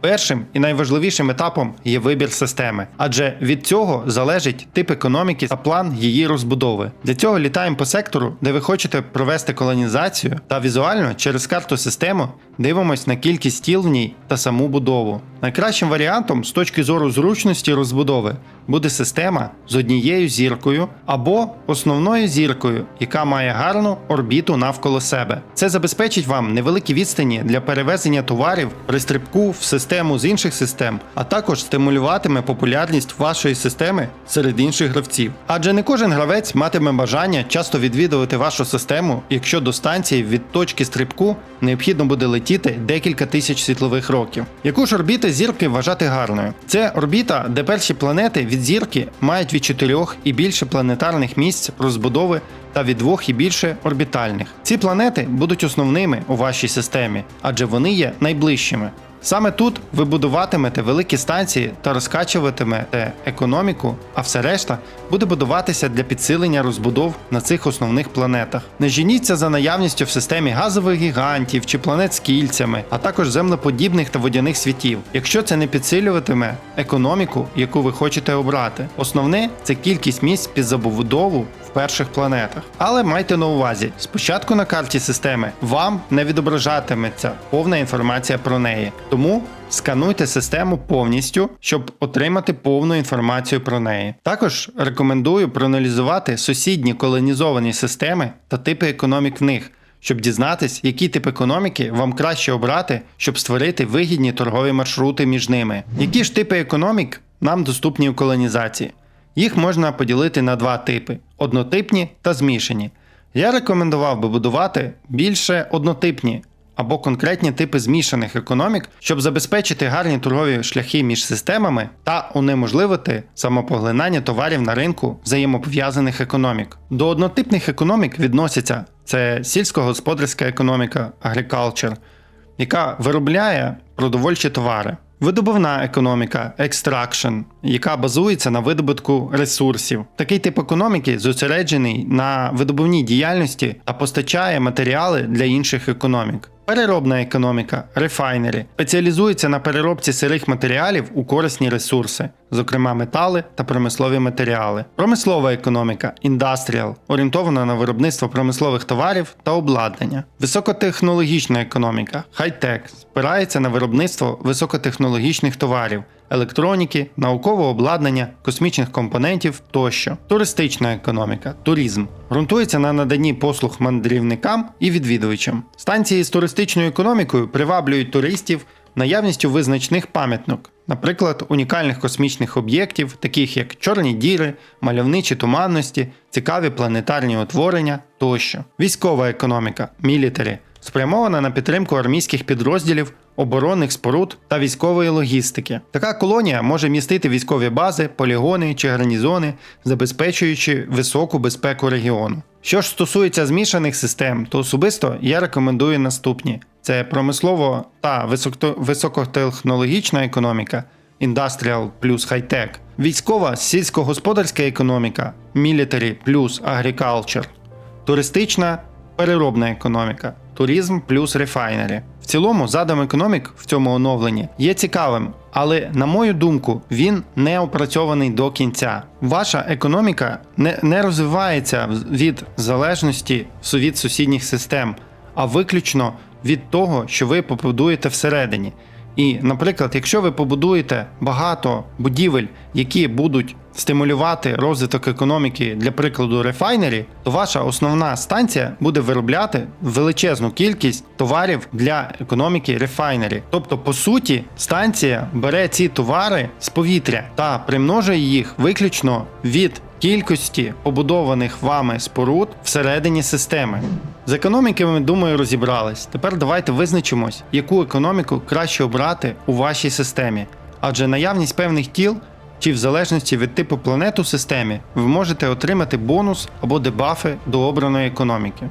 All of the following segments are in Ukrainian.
Першим і найважливішим етапом є вибір системи, адже від цього залежить тип економіки та план її розбудови. Для цього літаємо по сектору, де ви хочете провести колонізацію, та візуально через карту систему дивимось на кількість тіл в ній та саму будову. Найкращим варіантом з точки зору зручності розбудови буде система з однією зіркою або основною зіркою, яка має гарну орбіту навколо себе. Це забезпечить вам невеликі відстані для перевезення товарів при стрибку в систему з інших систем, а також стимулюватиме популярність вашої системи серед інших гравців. Адже не кожен гравець матиме бажання часто відвідувати вашу систему, якщо до станції від точки стрибку необхідно буде летіти декілька тисяч світлових років. Яку ж орбіти зірки вважати гарною? Це орбіта, де перші планети від зірки мають від чотирьох і більше планетарних місць розбудови та від двох і більше орбітальних. Ці планети будуть основними у вашій системі, адже вони є найближчими. Саме тут ви будуватимете великі станції та розкачуватимете економіку, а все решта буде будуватися для підсилення розбудов на цих основних планетах. Не женіться за наявністю в системі газових гігантів чи планет з кільцями, а також землеподібних та водяних світів, якщо це не підсилюватиме економіку, яку ви хочете обрати. Основне це кількість місць під забудову в перших планетах. Але майте на увазі, спочатку на карті системи вам не відображатиметься повна інформація про неї. Тому скануйте систему повністю, щоб отримати повну інформацію про неї. Також рекомендую проаналізувати сусідні колонізовані системи та типи економік в них. Щоб дізнатись, який тип економіки вам краще обрати, щоб створити вигідні торгові маршрути між ними. Які ж типи економік нам доступні у колонізації? Їх можна поділити на два типи: однотипні та змішані. Я рекомендував би будувати більше однотипні або конкретні типи змішаних економік, щоб забезпечити гарні торгові шляхи між системами та унеможливити самопоглинання товарів на ринку взаємопов'язаних економік. До однотипних економік відносяться це сільськогосподарська економіка, agriculture, яка виробляє продовольчі товари. Видобувна економіка екстракшн, яка базується на видобутку ресурсів. Такий тип економіки зосереджений на видобувній діяльності та постачає матеріали для інших економік. Переробна економіка рефайнері спеціалізується на переробці сирих матеріалів у корисні ресурси, зокрема метали та промислові матеріали. Промислова економіка індастріал орієнтована на виробництво промислових товарів та обладнання. Високотехнологічна економіка хай-тек спирається на виробництво високотехнологічних товарів. Електроніки, наукового обладнання, космічних компонентів тощо. Туристична економіка, туризм ґрунтується на наданні послуг мандрівникам і відвідувачам. Станції з туристичною економікою приваблюють туристів наявністю визначних пам'яток, наприклад, унікальних космічних об'єктів, таких як чорні діри, мальовничі туманності, цікаві планетарні утворення тощо. Військова економіка мілітарі спрямована на підтримку армійських підрозділів оборонних споруд та військової логістики. Така колонія може містити військові бази, полігони чи гарнізони, забезпечуючи високу безпеку регіону. Що ж стосується змішаних систем, то особисто я рекомендую наступні: це промислово та високотехнологічна економіка, індастріал плюс хай-тек, військова сільськогосподарська економіка, мілітарі плюс агрікалчер, туристична переробна економіка, туризм плюс рефайнері. Цілому, задум економік в цьому оновленні є цікавим, але, на мою думку, він не опрацьований до кінця. Ваша економіка не, не розвивається від залежності від сусідніх систем, а виключно від того, що ви побудуєте всередині. І, наприклад, якщо ви побудуєте багато будівель, які будуть стимулювати розвиток економіки, для прикладу, рефайнері, то ваша основна станція буде виробляти величезну кількість товарів для економіки рефайнері. Тобто, по суті, станція бере ці товари з повітря та примножує їх виключно від кількості побудованих вами споруд всередині системи. З економіками, думаю, розібрались. Тепер давайте визначимось, яку економіку краще обрати у вашій системі. Адже наявність певних тіл чи в залежності від типу планет у системі, ви можете отримати бонус або дебафи до обраної економіки.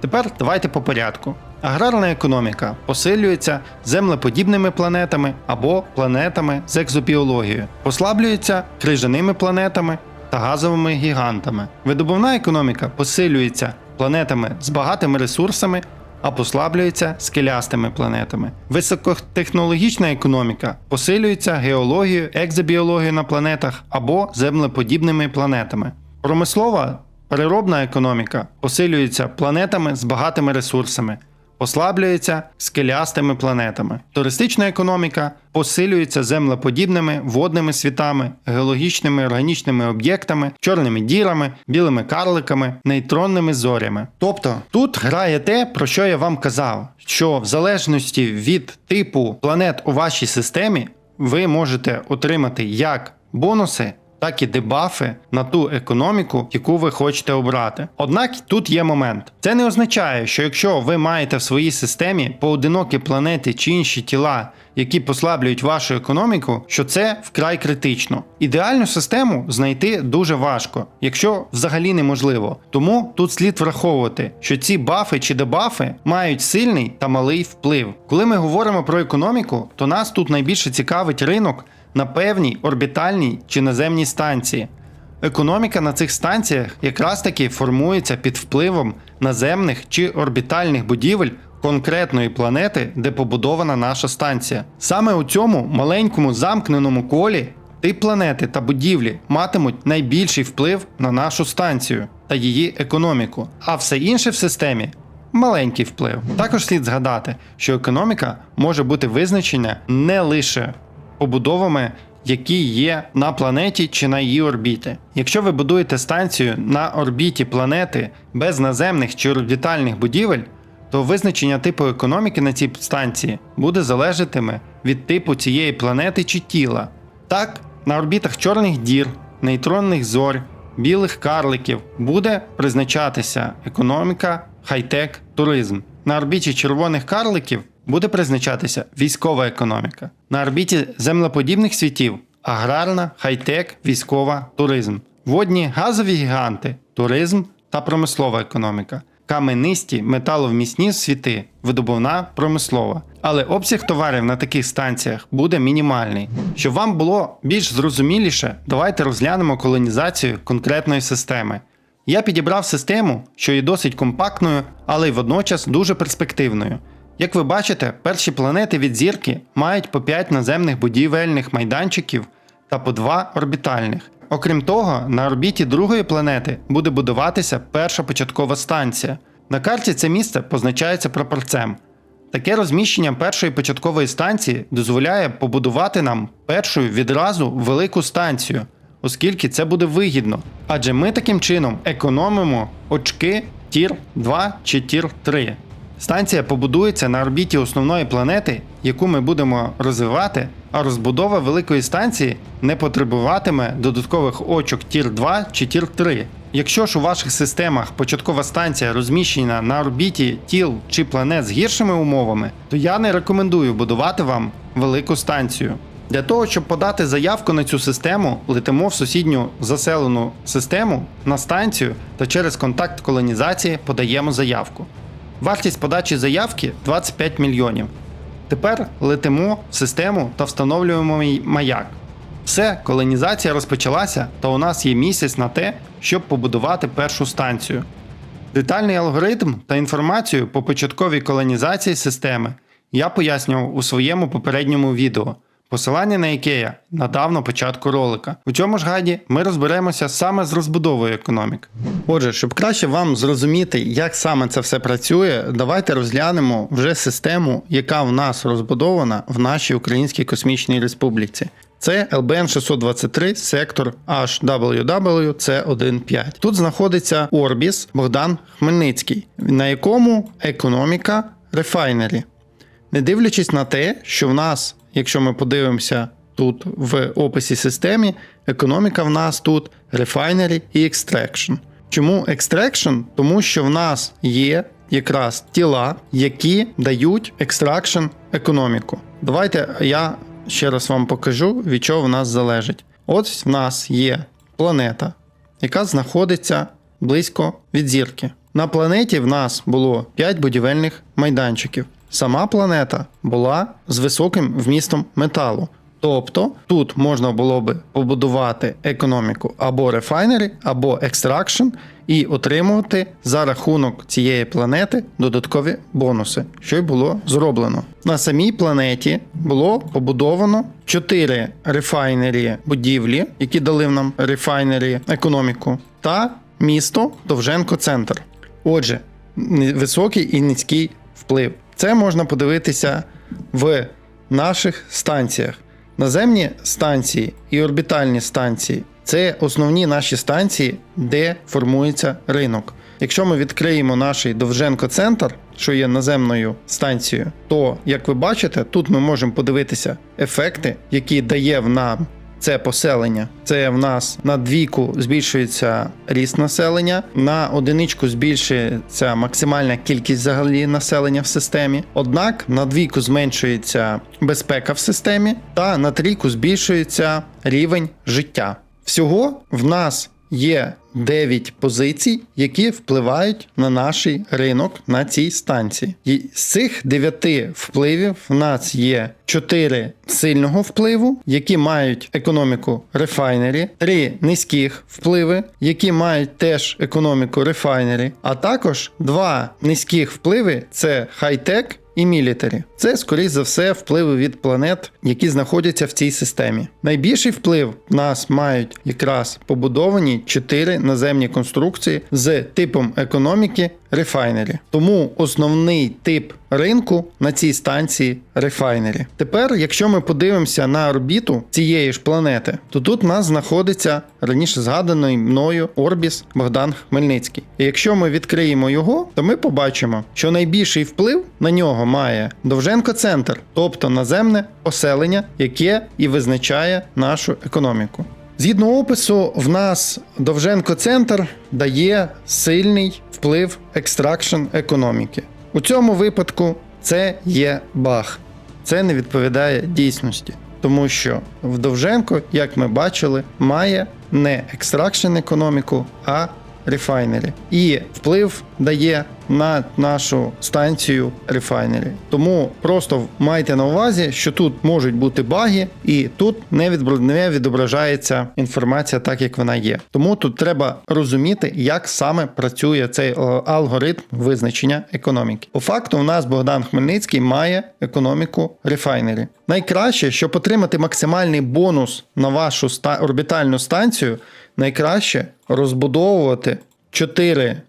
Тепер давайте по порядку. Аграрна економіка посилюється землеподібними планетами або планетами з екзобіологією, послаблюється крижаними планетами та газовими гігантами. Видобувна економіка посилюється планетами з багатими ресурсами а послаблюється скелястими планетами. Високотехнологічна економіка посилюється геологією, екзобіологією на планетах або землеподібними планетами. Промислова переробна економіка посилюється планетами з багатими ресурсами, послаблюється скелястими планетами. Туристична економіка посилюється землеподібними водними світами, геологічними органічними об'єктами, чорними дірами, білими карликами, нейтронними зорями. Тобто тут грає те, про що я вам казав, що в залежності від типу планет у вашій системі ви можете отримати як бонуси так і дебафи на ту економіку, яку ви хочете обрати. Однак тут є момент. Це не означає, що якщо ви маєте в своїй системі поодинокі планети чи інші тіла, які послаблюють вашу економіку, що це вкрай критично. Ідеальну систему знайти дуже важко, якщо взагалі неможливо. Тому тут слід враховувати, що ці бафи чи дебафи мають сильний та малий вплив. Коли ми говоримо про економіку, то нас тут найбільше цікавить ринок на певній орбітальній чи наземній станції. Економіка на цих станціях якраз таки формується під впливом наземних чи орбітальних будівель конкретної планети, де побудована наша станція. Саме у цьому маленькому замкненому колі ті планети та будівлі матимуть найбільший вплив на нашу станцію та її економіку, а все інше в системі. Маленький вплив. Також слід згадати, що економіка може бути визначена не лише побудовами, які є на планеті чи на її орбіті. Якщо ви будуєте станцію на орбіті планети без наземних чи орбітальних будівель, то визначення типу економіки на цій станції буде залежатиме від типу цієї планети чи тіла. Так, на орбітах чорних дір, нейтронних зорь, білих карликів буде призначатися економіка, хай-тек, туризм. На орбіті червоних карликів буде призначатися військова економіка. На орбіті землеподібних світів аграрна, хай-тек, військова, туризм. Водні газові гіганти, туризм та промислова економіка. Каменисті металовмісні світи, видобувна промислова. Але обсяг товарів на таких станціях буде мінімальний. Щоб вам було більш зрозуміліше, давайте розглянемо колонізацію конкретної системи. Я підібрав систему, що є досить компактною, але й водночас дуже перспективною. Як ви бачите, перші планети від зірки мають по 5 наземних будівельних майданчиків та по 2 орбітальних. Окрім того, на орбіті другої планети буде будуватися перша початкова станція. На карті це місце позначається прапорцем. Таке розміщення першої початкової станції дозволяє побудувати нам першу відразу велику станцію, оскільки це буде вигідно. Адже ми таким чином економимо очки Тір 2 чи Тір 3. Станція побудується на орбіті основної планети, яку ми будемо розвивати, а розбудова великої станції не потребуватиме додаткових очок Тір 2 чи Тір 3. Якщо ж у ваших системах початкова станція розміщена на орбіті тіл чи планет з гіршими умовами, то я не рекомендую будувати вам велику станцію. Для того, щоб подати заявку на цю систему, летимо в сусідню заселену систему на станцію та через контакт колонізації подаємо заявку. Вартість подачі заявки 25 мільйонів. Тепер летимо в систему та встановлюємо маяк. Все, колонізація розпочалася, та у нас є місяць на те, щоб побудувати першу станцію. Детальний алгоритм та інформацію по початковій колонізації системи я пояснював у своєму попередньому відео, посилання на я надав на початку ролика. У цьому ж гайді ми розберемося саме з розбудовою економік. Отже, щоб краще вам зрозуміти, як саме це все працює, давайте розглянемо вже систему, яка в нас розбудована в нашій Українській космічній республіці. Це LBN 623 сектор HWW-C15. Тут знаходиться Орбіс Богдан Хмельницький, на якому економіка рефайнері. Не дивлячись на те, що в нас, якщо ми подивимося тут в описі системи, економіка в нас тут refinery і extraction. Чому extraction? Тому що в нас є якраз тіла, які дають extraction економіку. Давайте я ще раз вам покажу, від чого в нас залежить. Ось в нас є планета, яка знаходиться близько від зірки. На планеті в нас було 5 будівельних майданчиків. Сама планета була з високим вмістом металу. Тобто тут можна було би побудувати економіку або рефайнері, або екстракшн і отримувати за рахунок цієї планети додаткові бонуси, що й було зроблено. На самій планеті було побудовано 4 рефайнері будівлі, які дали нам рефайнері економіку, та місто Довженко Центр. Отже, високий і низький вплив. Це можна подивитися в наших станціях. Наземні станції і орбітальні станції це основні наші станції, де формується ринок. Якщо ми відкриємо наш Довженко центр, що є наземною станцією, то як ви бачите, тут ми можемо подивитися ефекти, які дає нам це поселення. Це в нас на двійку збільшується ріст населення, на одиничку збільшується максимальна кількість взагалі населення в системі. Однак на двійку зменшується безпека в системі, та на трійку збільшується рівень життя. Всього в нас є 9 позицій, які впливають на наш ринок на цій станції. І з цих 9 впливів в нас є 4 сильного впливу, які мають економіку рефайнері, 3 низьких впливи, які мають теж економіку рефайнері, а також 2 низьких впливи це хай-тек і мілітарі. Це, скоріш за все, впливи від планет, які знаходяться в цій системі. Найбільший вплив нас мають якраз побудовані 4 наземні конструкції з типом економіки рефайнері. Тому основний тип ринку на цій станції рефайнері. Тепер, якщо ми подивимося на орбіту цієї ж планети, то тут в нас знаходиться раніше згаданий мною Орбіс Богдан Хмельницький. І якщо ми відкриємо його, то ми побачимо, що найбільший вплив на нього має Довженко Центр, тобто наземне поселення, яке і визначає нашу економіку. Згідно опису, в нас Довженко Центр дає сильний вплив екстракшн економіки. У цьому випадку це є баг. Це не відповідає дійсності, тому що в Довженко, як ми бачили, має не екстракшн економіку, а рефайнері. І вплив дає на нашу станцію рефайнері. Тому просто майте на увазі, що тут можуть бути баги, і тут не, не відображається інформація так, як вона є. Тому тут треба розуміти, як саме працює цей е, алгоритм визначення економіки. По факту, у нас Богдан Хмельницький має економіку рефайнері. Найкраще, щоб отримати максимальний бонус на вашу орбітальну станцію, найкраще розбудовувати 4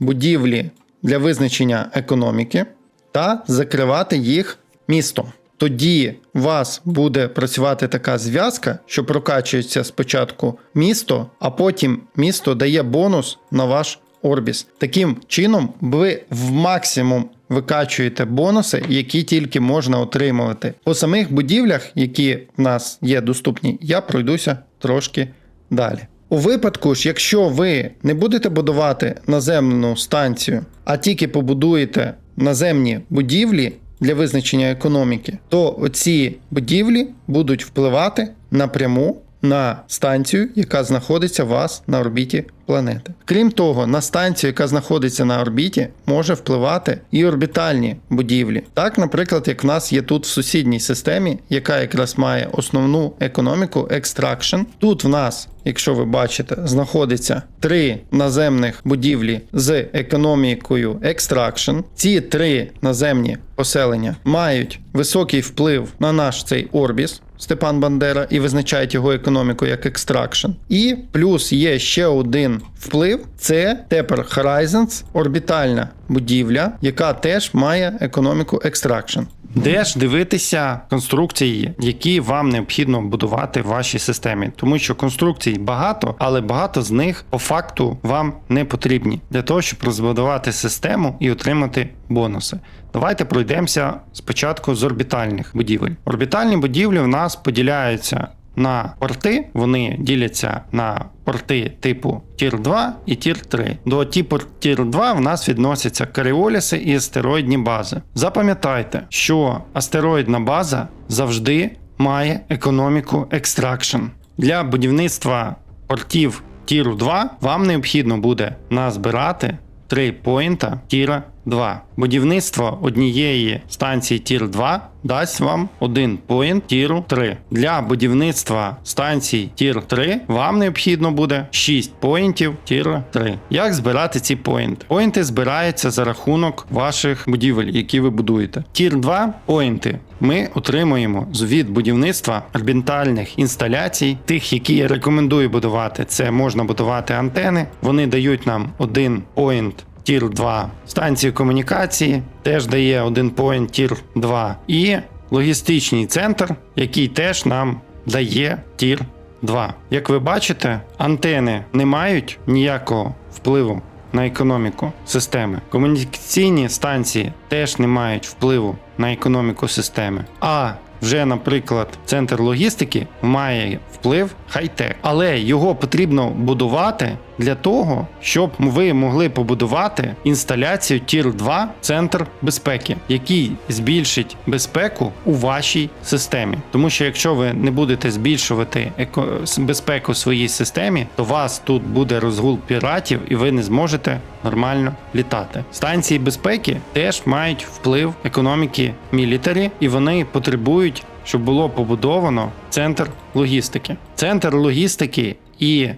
будівлі для визначення економіки та закривати їх містом. Тоді у вас буде працювати така зв'язка, що прокачується спочатку місто, а потім місто дає бонус на ваш орбіс. Таким чином, ви в максимум викачуєте бонуси, які тільки можна отримувати. По самих будівлях, які в нас є доступні, я пройдуся трошки далі. У випадку ж, якщо ви не будете будувати наземну станцію, а тільки побудуєте наземні будівлі для визначення економіки, то оці будівлі будуть впливати напряму на станцію, яка знаходиться у вас на орбіті планети. Крім того, на станцію, яка знаходиться на орбіті, може впливати і орбітальні будівлі. Так, наприклад, як в нас є тут в сусідній системі, яка якраз має основну економіку екстракшн. Тут в нас, якщо ви бачите, знаходиться три наземних будівлі з економікою екстракшн. Ці три наземні поселення мають високий вплив на наш цей орбіс. Степан Бандера і визначають його економіку як екстракшн. І плюс є ще один вплив: це тепер Horizons, орбітальна будівля, яка теж має економіку екстракшн. Де ж дивитися конструкції, які вам необхідно будувати в вашій системі, тому що конструкцій багато, але багато з них по факту вам не потрібні для того, щоб розбудувати систему і отримати бонуси. Давайте пройдемося спочатку з орбітальних будівель. Орбітальні будівлі в нас поділяються на порти, вони діляться на порти типу Тір 2 і Тір 3. До типу Тір 2 в нас відносяться каріоліси і астероїдні бази. Запам'ятайте, що астероїдна база завжди має економіку екстракшн. Для будівництва портів Тіру 2 вам необхідно буде назбирати 3 поінта Тіра 2. Будівництво однієї станції Тір 2 дасть вам один поінт Тіру 3. Для будівництва станцій Тір 3 вам необхідно буде 6 поінтів Тір 3. Як збирати ці поінти? Поінти збираються за рахунок ваших будівель, які ви будуєте. Тір 2 поінти ми отримуємо з від будівництва орбітальних інсталяцій, тих, які я рекомендую будувати. Це можна будувати антени. Вони дають нам один поінт Тір 2. Станцію комунікації теж дає один поінт Тір 2. І логістичний центр, який теж нам дає Тір 2. Як ви бачите, антени не мають ніякого впливу на економіку системи. Комунікаційні станції теж не мають впливу на економіку системи. А вже, наприклад, центр логістики має вплив хай-тек, але його потрібно будувати для того, щоб ви могли побудувати інсталяцію Тір 2 центр безпеки, який збільшить безпеку у вашій системі. Тому що якщо ви не будете збільшувати еко... безпеку в своїй системі, то вас тут буде розгул піратів, і ви не зможете нормально літати. Станції безпеки теж мають вплив економіки мілітарі, і вони потребують, щоб було побудовано центр логістики. Центр логістики і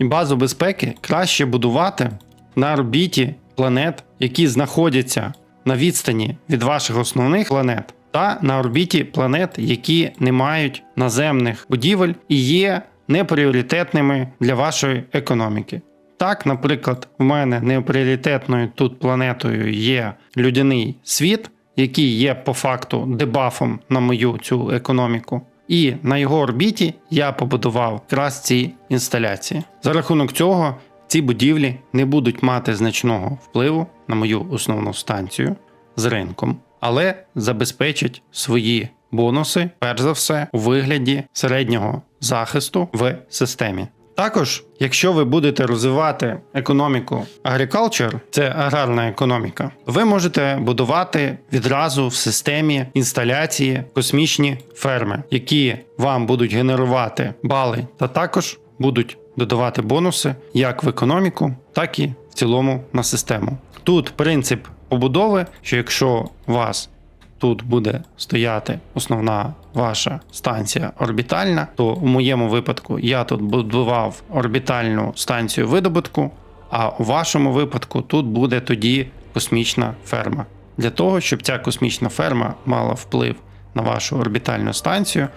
і базу безпеки краще будувати на орбіті планет, які знаходяться на відстані від ваших основних планет, та на орбіті планет, які не мають наземних будівель і є непріоритетними для вашої економіки. Так, наприклад, в мене непріоритетною тут планетою є людяний світ, який є по факту дебафом на мою цю економіку. І на його орбіті я побудував якраз ці інсталяції. За рахунок цього ці будівлі не будуть мати значного впливу на мою основну станцію з ринком, але забезпечать свої бонуси, перш за все, у вигляді середнього захисту в системі. Також, якщо ви будете розвивати економіку agriculture, це аграрна економіка, ви можете будувати відразу в системі інсталяції космічні ферми, які вам будуть генерувати бали, та також будуть додавати бонуси як в економіку, так і в цілому на систему. Тут принцип побудови, що якщо у вас тут буде стояти основна ваша станція орбітальна, то у моєму випадку я тут будував орбітальну станцію видобутку, а у вашому випадку тут буде тоді космічна ферма. Для того, щоб ця космічна ферма мала вплив на вашу орбітальну станцію,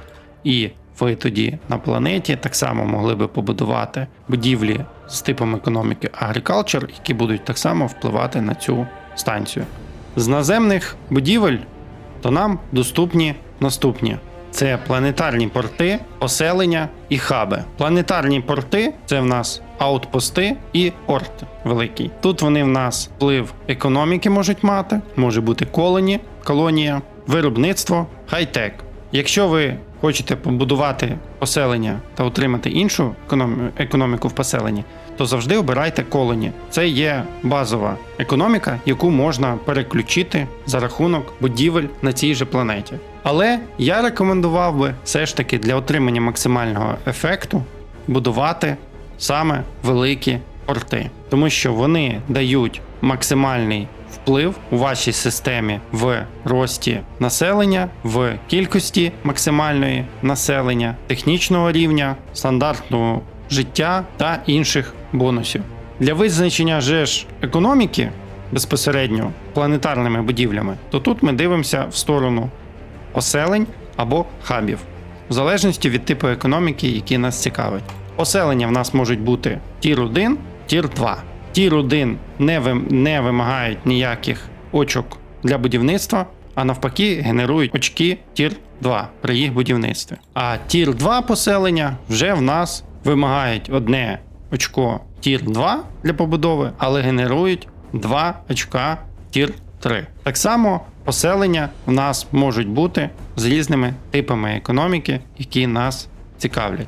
і ви тоді на планеті так само могли би побудувати будівлі з типом економіки agriculture, які будуть так само впливати на цю станцію. З наземних будівель то нам доступні наступні: це планетарні порти, оселення і хаби. Планетарні порти це в нас аутпости і порт великий. Тут вони в нас вплив економіки можуть мати, може бути колоні, колонія, виробництво, хай-тек. Якщо ви хочете побудувати поселення та отримати іншу економіку в поселенні, то завжди обирайте колоні. Це є базова економіка, яку можна переключити за рахунок будівель на цій же планеті. Але я рекомендував би все ж таки для отримання максимального ефекту будувати саме великі порти, тому що вони дають максимальний вплив у вашій системі в рості населення, в кількості максимальної населення, технічного рівня, стандартного життя та інших бонусів. Для визначення же ж економіки безпосередньо планетарними будівлями, то тут ми дивимося в сторону оселень або хабів, в залежності від типу економіки, які нас цікавить. Оселення в нас можуть бути тір 1, тір 2. Тір 1 не, вим- не вимагають ніяких очок для будівництва, а навпаки, генерують очки тір 2 при їх будівництві. А тір 2 поселення вже в нас вимагають одне очко тір 2 для побудови, але генерують 2 очка тір 3. Так само поселення в нас можуть бути з різними типами економіки, які нас цікавлять.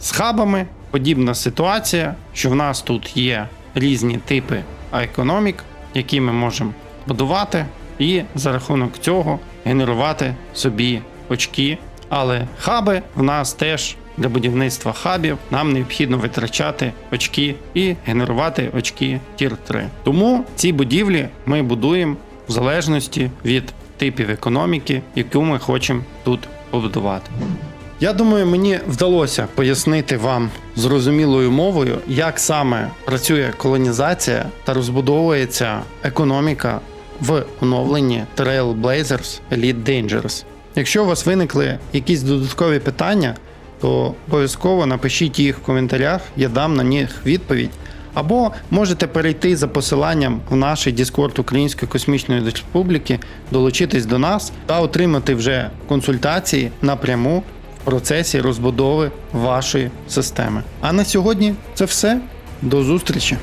З хабами подібна ситуація, що в нас тут є різні типи економік, які ми можемо будувати, і за рахунок цього генерувати собі очки. Але хаби в нас теж для будівництва хабів нам необхідно витрачати очки і генерувати очки тір 3. Тому ці будівлі ми будуємо в залежності від типів економіки, яку ми хочемо тут побудувати. Я думаю, мені вдалося пояснити вам зрозумілою мовою, як саме працює колонізація та розбудовується економіка в оновленні Trailblazers Elite Dangerous. Якщо у вас виникли якісь додаткові питання, то обов'язково напишіть їх в коментарях, я дам на них відповідь. Або можете перейти за посиланням в наш Discord Української космічної республіки, долучитись до нас та отримати вже консультації напряму процесі розбудови вашої системи. А на сьогодні це все. До зустрічі!